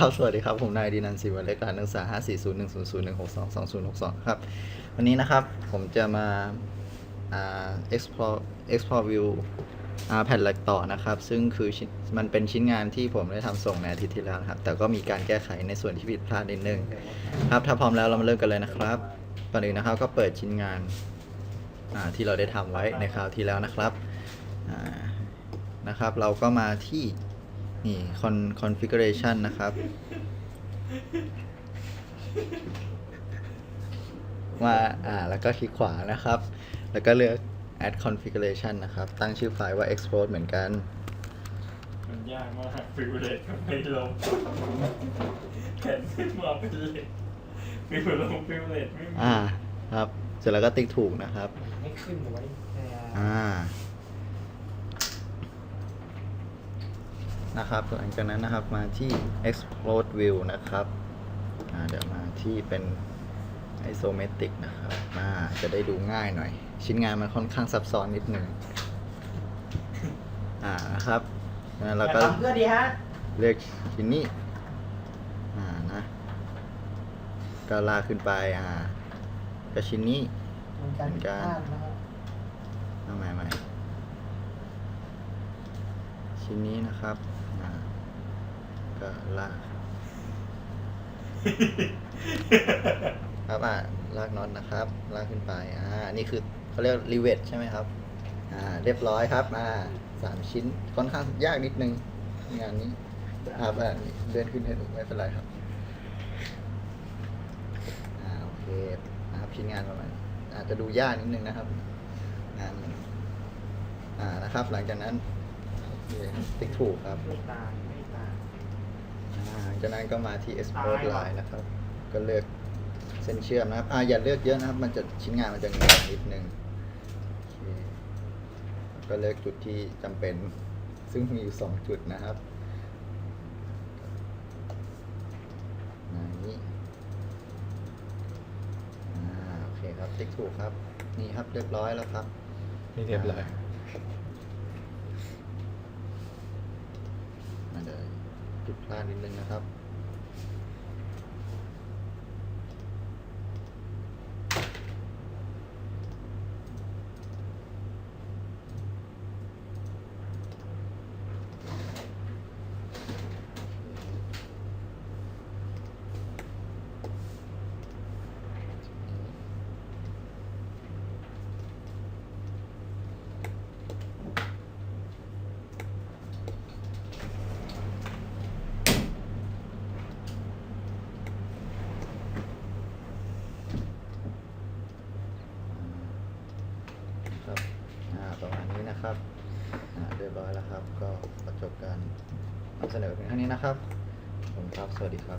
ครับ สวัสดีครับ ผมนายดีนันท์ศิวเล็กการนักศึกษา5 4 0 1 0 0 1 6 2 2 0 6 2ครับ วันนี้นะครับ ผมจะมาอ่า explore explore view อ่าแผ่นหลักต่อนะครับ ซึ่งคือมันเป็นชิ้นงานที่ผมได้ทำส่งในอาทิตย์ที่แล้วครับ แต่ก็มีการแก้ไขในส่วนที่ผิดพลาดนิดนึงครับ ถ้าพร้อมแล้วเรามาเริ่มกันเลยนะครับก่อนอื่นนะครับก็เปิดชิ้นงานอ่าที่เราได้ทำไว้ในคราวที่แล้วนะครับอ่านะครับ เราก็มาที่ นี่ con configuration นะครับมาอ่าแล้วก็คลิกขวานะครับ แล้วก็เลือก add configuration นะครับ ตั้งชื่อไฟล์ว่า export เหมือนกัน มันยากมากฟิวเลตก็ไม่ลงแขนขึ้นมาเป็นเลตฟิวลงฟิวเลตไม่มีอ่า ครับ เสร็จแล้วก็ติ๊กถูกนะครับ ไม่ขึ้นแต่ว่าอ่า นะครับ หลังจากนั้นนะครับมาที่ explode view นะครับอ่าเดี๋ยวมาที่เป็น isometric นะครับอ่าจะได้ดูง่ายหน่อย ชิ้นงานมันค่อนข้างซับซ้อนนิดหนึ่งอ่านะครับแล้วเราก็ทำเพื่อดีฮะเลือกชิ้นนี้อ่านะก็ลากขึ้นไปอ่าก็ชิ้นนี้เหมือนกันเหมือนกันพลาดนะครับเอาใหม่ใหม่ ชิ้นนี้นะครับอ่าก็ลากครับอ่าลากน็อตนะครับ ลากขึ้นไปอ่านี่คือเขาเรียกรีเวทใช่ไหมครับอ่าเรียบร้อยครับอ่าสามชิ้นค่อนข้างยากนิดนึงงานนี้อ่าแบบนี้เดินขึ้นให้ดูไม่เป็นไรครับอ่าโอเคนะครับชิ้นงานประมาณนี้อาจจะดูยากนิดนึงนะครับงานมันอ่านะครับ หลังจากนั้นโอเค ติ๊กถูกครับไม่ตามไม่ตามอ่าหลังจากนั้นก็มาที่ export line นะครับ ก็เลือกเส้นเชื่อมนะครับอ่าอย่าเลือกเยอะนะครับ มันจะชิ้นงานมันจะงงนิดนึงโอเคก็เลือกจุดที่จำเป็น ซึ่งมีอยู่สองจุดนะครับมานี้อ่าโอเคครับติ๊กถูกครับ นี่ครับเรียบร้อยแล้วครับ นี่เรียบร้อย มันจะ ผิดพลาดนิดนึงนะครับ ครับ อ่า ประมาณ นะครับเรียบร้อยแล้วครับ ก็จบการนำเสนอเพียงเท่านี้นะครับผมครับ สวัสดีครับ